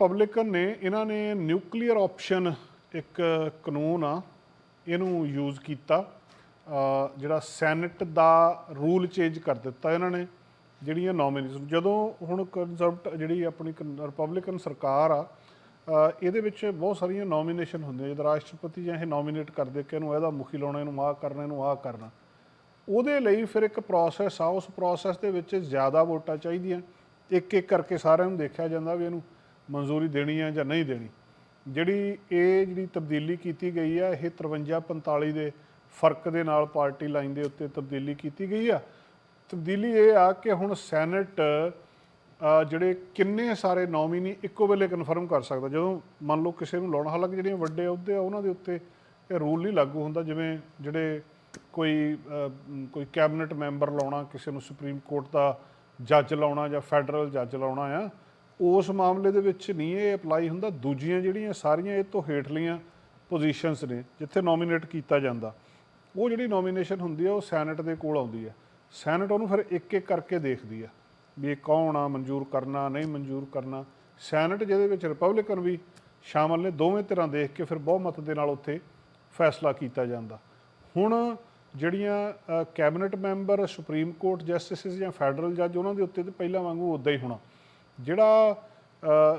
Republican ਨੇ, ਇਹਨਾਂ ਨੇ ਨਿਊਕਲੀਅਰ ਆਪਸ਼ਨ ਇੱਕ ਕਾਨੂੰਨ ਆ, ਇਹਨੂੰ ਯੂਜ਼ ਕੀਤਾ। ਜਿਹੜਾ ਸੈਨੇਟ ਦਾ ਰੂਲ ਚੇਂਜ ਕਰ ਦਿੱਤਾ ਇਹਨਾਂ ਨੇ, ਜਿਹੜੀਆਂ ਨੋਮੀਨੇਸ਼ਨ ਜਦੋਂ ਹੁਣ ਕੰਜ਼ਰਵਟ ਜਿਹੜੀ ਆਪਣੀ ਰਿਪਬਲਿਕਨ ਸਰਕਾਰ ਆ ਇਹਦੇ ਵਿੱਚ ਬਹੁਤ ਸਾਰੀਆਂ ਨੋਮੀਨੇਸ਼ਨ ਹੁੰਦੀਆਂ, ਜਦ ਰਾਸ਼ਟਰਪਤੀ ਜਾਂ ਇਹ ਨੋਮੀਨੇਟ ਕਰਦੇ ਕਿ ਇਹਨੂੰ ਇਹਦਾ ਮੁਖੀ ਲਾਉਣਾ, ਇਹਨੂੰ ਆਹ ਕਰਨਾ, ਇਹਨੂੰ ਆਹ ਕਰਨਾ। ਉਹਦੇ ਲਈ ਫਿਰ ਇੱਕ ਪ੍ਰੋਸੈਸ ਆ, ਉਸ ਪ੍ਰੋਸੈਸ ਦੇ ਵਿੱਚ ਜ਼ਿਆਦਾ ਵੋਟਾਂ ਚਾਹੀਦੀਆਂ। ਇੱਕ ਇੱਕ ਕਰਕੇ ਸਾਰਿਆਂ ਨੂੰ ਦੇਖਿਆ ਜਾਂਦਾ ਵੀ ਇਹਨੂੰ ਮਨਜ਼ੂਰੀ ਦੇਣੀ ਹੈ ਜਾਂ ਨਹੀਂ ਦੇਣੀ। ਜਿਹੜੀ ਇਹ ਜਿਹੜੀ ਤਬਦੀਲੀ ਕੀਤੀ ਗਈ ਆ, ਇਹ 53 45 ਦੇ ਫ਼ਰਕ ਦੇ ਨਾਲ ਪਾਰਟੀ ਲਾਈਨ ਦੇ ਉੱਤੇ ਤਬਦੀਲੀ ਕੀਤੀ ਗਈ ਆ। ਤਬਦੀਲੀ ਇਹ ਆ ਕਿ ਹੁਣ ਸੈਨੇਟ ਜਿਹੜੇ ਕਿੰਨੇ ਸਾਰੇ ਨੋਮੀਨੀ ਇੱਕੋ ਵੇਲੇ ਕਨਫਰਮ ਕਰ ਸਕਦਾ। ਜਦੋਂ ਮੰਨ ਲਓ ਕਿਸੇ ਨੂੰ ਲਾਉਣਾ ਹਾਲਾਂਕਿ ਜਿਹੜੀਆਂ ਵੱਡੇ ਅਹੁਦੇ ਆ, ਉਹਨਾਂ ਦੇ ਉੱਤੇ ਇਹ ਰੂਲ ਨਹੀਂ ਲਾਗੂ ਹੁੰਦਾ। ਜਿਵੇਂ ਜਿਹੜੇ ਕੋਈ ਕੋਈ ਕੈਬਨਿਟ ਮੈਂਬਰ ਲਾਉਣਾ, ਕਿਸੇ ਨੂੰ ਸੁਪਰੀਮ ਕੋਰਟ ਦਾ ਜੱਜ ਲਾਉਣਾ ਜਾਂ ਫੈਡਰਲ ਜੱਜ ਲਾਉਣਾ ਆ ਉਸ ਮਾਮਲੇ ਦੇ ਵਿੱਚ ਨਹੀਂ ਇਹ ਅਪਲਾਈ ਹੁੰਦਾ, ਦੂਜੀਆਂ ਜਿਹੜੀਆਂ ਸਾਰੀਆਂ ਇਹ ਤੋਂ ਹੇਠਲੀਆਂ ਪੋਜੀਸ਼ਨਸ ਨੇ, ਜਿੱਥੇ ਨੋਮੀਨੇਟ ਕੀਤਾ ਜਾਂਦਾ, ਉਹ ਜਿਹੜੀ ਨੋਮੀਨੇਸ਼ਨ ਹੁੰਦੀ ਆ, ਉਹ ਸੈਨੇਟ ਦੇ ਕੋਲ ਆਉਂਦੀ ਹੈ ਸੈਨੇਟ ਉਹਨੂੰ ਫਿਰ ਇੱਕ ਇੱਕ ਕਰਕੇ ਦੇਖਦੀ ਆ, ਵੀ ਇਹ ਕੌਣ ਆ, ਮਨਜ਼ੂਰ ਕਰਨਾ, ਨਹੀਂ ਮਨਜ਼ੂਰ ਕਰਨਾ। ਸੈਨੇਟ ਜਿਹਦੇ ਵਿੱਚ ਰਿਪਬਲਿਕਨ ਵੀ ਸ਼ਾਮਲ ਨੇ, ਦੋਵੇਂ ਧਿਰਾਂ ਦੇਖ ਕੇ ਫਿਰ ਬਹੁਮਤ ਦੇ ਨਾਲ ਉੱਥੇ ਫੈਸਲਾ ਕੀਤਾ ਜਾਂਦਾ। ਹੁਣ ਜਿਹੜੀਆਂ cabinet member supreme court justices ਜਾਂ ਫੈਡਰਲ ਜੱਜ ਉਹਨਾਂ ਦੇ ਉੱਤੇ ਤੇ ਪਹਿਲਾਂ ਵਾਂਗੂ ਉਦਾਂ ਹੀ ਹੋਣਾ। ਜਿਹੜਾ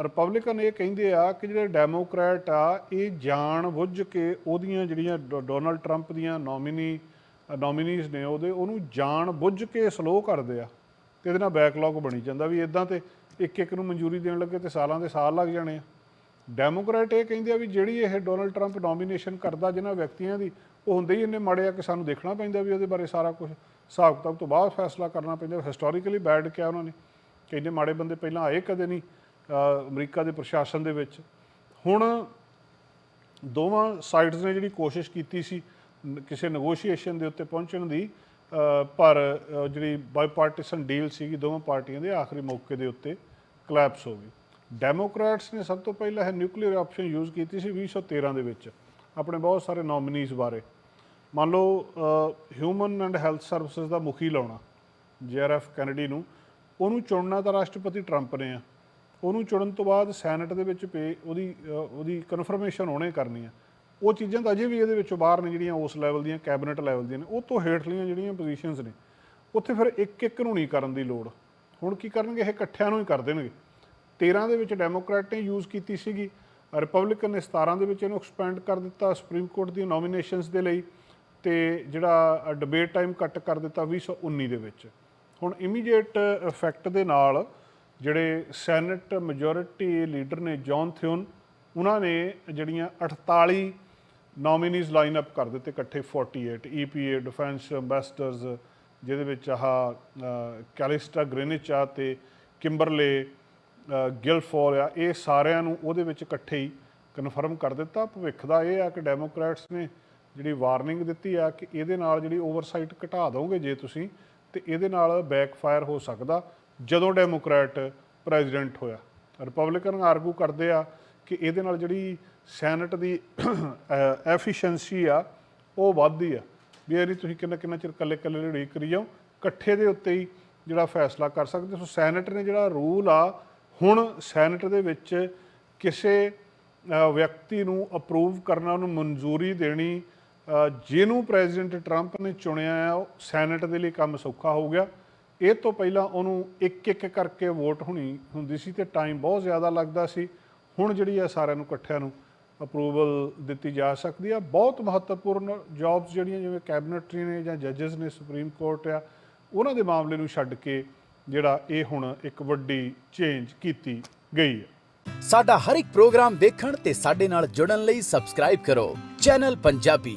ਰਿਪਬਲਿਕਨ ਇਹ ਕਹਿੰਦੇ ਆ ਕਿ ਜਿਹੜੇ ਡੈਮੋਕ੍ਰੈਟ ਆ, ਇਹ ਜਾਣ ਬੁੱਝ ਕੇ ਉਹਦੀਆਂ ਜਿਹੜੀਆਂ ਡੋ- ਡੋਨਾਲਡ ਟਰੰਪ ਦੀਆਂ ਨੋਮੀਨੀ ਨੋਮੀਨੀਜ਼ ਨੇ ਉਹਦੇ, ਉਹਨੂੰ ਜਾਣ ਬੁੱਝ ਕੇ ਸਲੋ ਕਰਦੇ ਆ ਤੇ ਇਹਦੇ ਨਾਲ ਬੈਕਲੌਗ ਬਣੀ ਜਾਂਦਾ ਵੀ ਇਦਾਂ ਤੇ ਇੱਕ ਇੱਕ ਨੂੰ ਮਨਜ਼ੂਰੀ ਦੇਣ ਲੱਗੇ ਤੇ ਸਾਲਾਂ ਦੇ ਸਾਲ ਲੱਗ ਜਾਣੇ ਆ। ਡੈਮੋਕ੍ਰੈਟ ਇਹ ਕਹਿੰਦੇ ਆ ਵੀ ਜਿਹੜੀ ਇਹ ਡੋਨਲਡ ਟਰੰਪ ਨੋਮੀਨੇਸ਼ਨ ਕਰਦਾ ਜਿਹਨਾਂ ਵਿਅਕਤੀਆਂ ਦੀ, ਉਹ ਹੁੰਦੇ ਹੀ ਇੰਨੇ ਮਾੜੇ ਆ ਕਿ ਸਾਨੂੰ ਦੇਖਣਾ ਪੈਂਦਾ ਵੀ ਉਹਦੇ ਬਾਰੇ ਸਾਰਾ ਕੁਝ ਹਿਸਾਬ ਕਿਤਾਬ ਤੋਂ ਬਾਅਦ ਫੈਸਲਾ ਕਰਨਾ ਪੈਂਦਾ ਹਿਸਟੋਰੀਕਲੀ ਬੈਡ ਕਿਹਾ ਉਹਨਾਂ ਨੇ। ਕਿ ਇੰਨੇ ਮਾੜੇ ਬੰਦੇ ਪਹਿਲਾਂ ਆਏ ਕਦੇ ਨਹੀਂ ਅਮਰੀਕਾ ਦੇ ਪ੍ਰਸ਼ਾਸਨ ਦੇ ਵਿੱਚ। ਹੁਣ ਦੋਵਾਂ ਸਾਈਡਸ ਨੇ ਜਿਹੜੀ ਕੋਸ਼ਿਸ਼ ਕੀਤੀ ਸੀ ਕਿਸੇ ਨੈਗੋਸ਼ੀਏਸ਼ਨ ਦੇ ਉੱਤੇ ਪਹੁੰਚਣ ਦੀ ਪਰ ਜਿਹੜੀ ਬਾਈਪਾਰਟੀਸਨ ਡੀਲ ਸੀਗੀ ਦੋਵਾਂ ਪਾਰਟੀਆਂ ਦੇ ਆਖਰੀ ਮੌਕੇ ਦੇ ਉੱਤੇ ਕਲੈਪਸ ਹੋ ਗਈ। ਡੈਮੋਕ੍ਰੈਟਸ ਨੇ ਸਭ ਤੋਂ ਪਹਿਲਾਂ ਇਹ ਨਿਊਕਲੀਅਰ ਆਪਸ਼ਨ ਯੂਜ਼ ਕੀਤੀ ਸੀ 2013 ਦੇ ਵਿੱਚ, ਆਪਣੇ ਬਹੁਤ ਸਾਰੇ ਨੋਮੀਨੀਜ਼ ਬਾਰੇ। ਮੰਨ ਲਓ ਹਿਊਮਨ ਐਂਡ ਹੈਲਥ ਸਰਵਿਸਿਜ਼ ਦਾ ਮੁਖੀ ਲਾਉਣਾ ਜੇਆਰਐਫ ਕੈਨੇਡੀ ਨੂੰ ਉਹਨੂੰ ਚੁਣਨਾ ਤਾਂ ਰਾਸ਼ਟਰਪਤੀ ਟਰੰਪ ਨੇ ਆ। ਉਹਨੂੰ ਚੁਣਨ ਤੋਂ ਬਾਅਦ ਸੈਨੇਟ ਦੇ ਵਿੱਚ ਪੇ ਉਹਦੀ ਉਹਦੀ ਕਨਫਰਮੇਸ਼ਨ ਉਹਨੇ ਕਰਨੀ ਆ। ਉਹ ਚੀਜ਼ਾਂ ਤਾਂ ਅਜੇ ਵੀ ਇਹਦੇ ਵਿੱਚੋਂ ਬਾਹਰ ਨੇ ਜਿਹੜੀਆਂ ਉਸ ਲੈਵਲ ਦੀਆਂ ਕੈਬਨਿਟ ਲੈਵਲ ਦੀਆਂ ਨੇ। ਉਹ ਤੋਂ ਹੇਠਲੀਆਂ ਜਿਹੜੀਆਂ ਪੋਜੀਸ਼ਨਸ ਨੇ, ਉੱਥੇ ਫਿਰ ਇੱਕ ਇੱਕ ਨੂੰ ਨਹੀਂ ਕਰਨ ਦੀ ਲੋੜ। ਹੁਣ ਕੀ ਕਰਨਗੇ? ਇਹ ਇਕੱਠਿਆਂ ਨੂੰ ਹੀ ਕਰ ਦੇਣਗੇ। 13 ਦੇ ਵਿੱਚ ਡੈਮੋਕ੍ਰੈਟ ਨੇ ਯੂਜ਼ ਕੀਤੀ ਸੀਗੀ। ਰਿਪਬਲਿਕਨ ਨੇ 17 ਦੇ ਵਿੱਚ ਇਹਨੂੰ ਐਕਸਪੈਂਡ ਕਰ ਦਿੱਤਾ ਸੁਪਰੀਮ ਕੋਰਟ ਦੀਆਂ ਨੋਮੀਨੇਸ਼ਨਸ ਦੇ ਲਈ ਤੇ ਜਿਹੜਾ ਡਿਬੇਟ ਟਾਈਮ ਕੱਟ ਕਰ ਦਿੱਤਾ 2019 ਦੇ ਵਿੱਚ। ਹੁਣ ਇਮੀਡੀਏਟ ਇਫੈਕਟ ਦੇ ਨਾਲ ਜਿਹੜੇ ਸੈਨੇਟ ਮੈਜੋਰਿਟੀ ਲੀਡਰ ਨੇ ਜੌਨ ਥਿਉਨ ਉਹਨਾਂ ਨੇ ਜਿਹੜੀਆਂ 48 ਨੋਮੀਨੀਜ਼ ਲਾਈਨ ਅਪ ਕਰ ਦਿੱਤੇ ਇਕੱਠੇ 48 ਈਪੀਏ ਡਿਫੈਂਸ ਐਮਬੈਸਡਰਸ ਜਿਹਦੇ ਵਿੱਚ ਆਹ ਅ, ਕੈਲਿਸਟਾ ਗ੍ਰੇਨਿਚ ਆ ਤੇ ਕਿੰਬਰਲੇ ਅ, ਗਿਲਫੋਰ ਆ ਇਹ ਸਾਰਿਆਂ ਨੂੰ ਉਹਦੇ ਵਿੱਚ ਇਕੱਠੇ ਹੀ ਕਨਫਰਮ ਕਰ ਦਿੱਤਾ। ਭਵਿੱਖ ਦਾ ਇਹ ਆ ਕਿ ਡੈਮੋਕ੍ਰੈਟਸ ਨੇ ਜਿਹੜੀ ਵਾਰਨਿੰਗ ਦਿੱਤੀ ਆ ਕਿ ਇਹਦੇ ਨਾਲ ਜਿਹੜੀ ਓਵਰਸਾਈਟ ਘਟਾ ਦੋਗੇ ਜੇ ਤੁਸੀਂ ਤੇ ਇਹਦੇ ਨਾਲ ਬੈਕਫਾਇਰ ਹੋ ਸਕਦਾ ਜਦੋਂ ਡੈਮੋਕ੍ਰੈਟ ਪ੍ਰੈਜ਼ੀਡੈਂਟ ਹੋਇਆ। ਰਿਪਬਲਿਕਨ ਆਰਗੂ ਕਰਦੇ ਆ ਕਿ ਇਹਦੇ ਨਾਲ ਜਿਹੜੀ ਸੈਨੇਟ ਦੀ ਐਫੀਸ਼ੀਐਂਸੀ ਆ, ਉਹ ਵੱਧਦੀ ਆ। ਵੀ ਇਹ ਤੁਸੀਂ ਕਿੰਨਾ ਕਿੰਨਾ ਚਿਰ ਕੱਲੇ ਕੱਲੇ ਲੜੀ ਕਰੀ ਜਾਓ, ਇਕੱਠੇ ਦੇ ਉੱਤੇ ਹੀ ਜਿਹੜਾ ਫੈਸਲਾ ਕਰ ਸਕਦੇ ਸੋ ਸੈਨੇਟ ਨੇ ਜਿਹੜਾ ਰੂਲ ਆ, ਹੁਣ ਸੈਨੇਟ ਦੇ ਵਿੱਚ ਕਿਸੇ ਵਿਅਕਤੀ ਨੂੰ ਅਪਰੂਵ ਕਰਨਾ, ਉਹਨੂੰ ਮਨਜ਼ੂਰੀ ਦੇਣੀ ਜਿਹਨੂੰ ਪ੍ਰੈਜ਼ੀਡੈਂਟ ਟਰੰਪ ਨੇ ਚੁਣਿਆ ਆ, ਉਹ ਸੈਨੇਟ ਦੇ ਲਈ ਕੰਮ ਸੌਖਾ ਹੋ ਗਿਆ। ਇਹ ਤੋਂ ਪਹਿਲਾਂ ਉਹਨੂੰ ਇੱਕ ਇੱਕ ਕਰਕੇ ਵੋਟ ਹੋਣੀ ਹੁੰਦੀ ਸੀ ਤੇ ਟਾਈਮ ਬਹੁਤ ਜ਼ਿਆਦਾ ਲੱਗਦਾ ਸੀ। ਹੁਣ ਜਿਹੜੀ ਆ ਸਾਰਿਆਂ ਨੂੰ ਇਕੱਠਿਆਂ ਨੂੰ ਅਪਰੂਵਲ ਦਿੱਤੀ ਜਾ ਸਕਦੀ ਆ। ਬਹੁਤ ਮਹੱਤਵਪੂਰਨ ਜੌਬਸ ਜਿਹੜੀਆਂ ਜਿਵੇਂ ਕੈਬਨਿਟਰੀ ਨੇ ਜਾਂ ਜੱਜਸ ਨੇ ਸੁਪਰੀਮ ਕੋਰਟ ਆ, ਉਹਨਾਂ ਦੇ ਮਾਮਲੇ ਨੂੰ ਛੱਡ ਕੇ ਜਿਹੜਾ ਇਹ ਹੁਣ ਇੱਕ ਵੱਡੀ ਚੇਂਜ ਕੀਤੀ ਗਈ ਹੈ ਸਾਡਾ ਹਰ ਇੱਕ ਪ੍ਰੋਗਰਾਮ ਦੇਖਣ ਤੇ ਸਾਡੇ ਨਾਲ ਜੁੜਨ ਲਈ ਸਬਸਕ੍ਰਾਈਬ ਕਰੋ। ਚੈਨਲ ਪੰਜਾਬੀ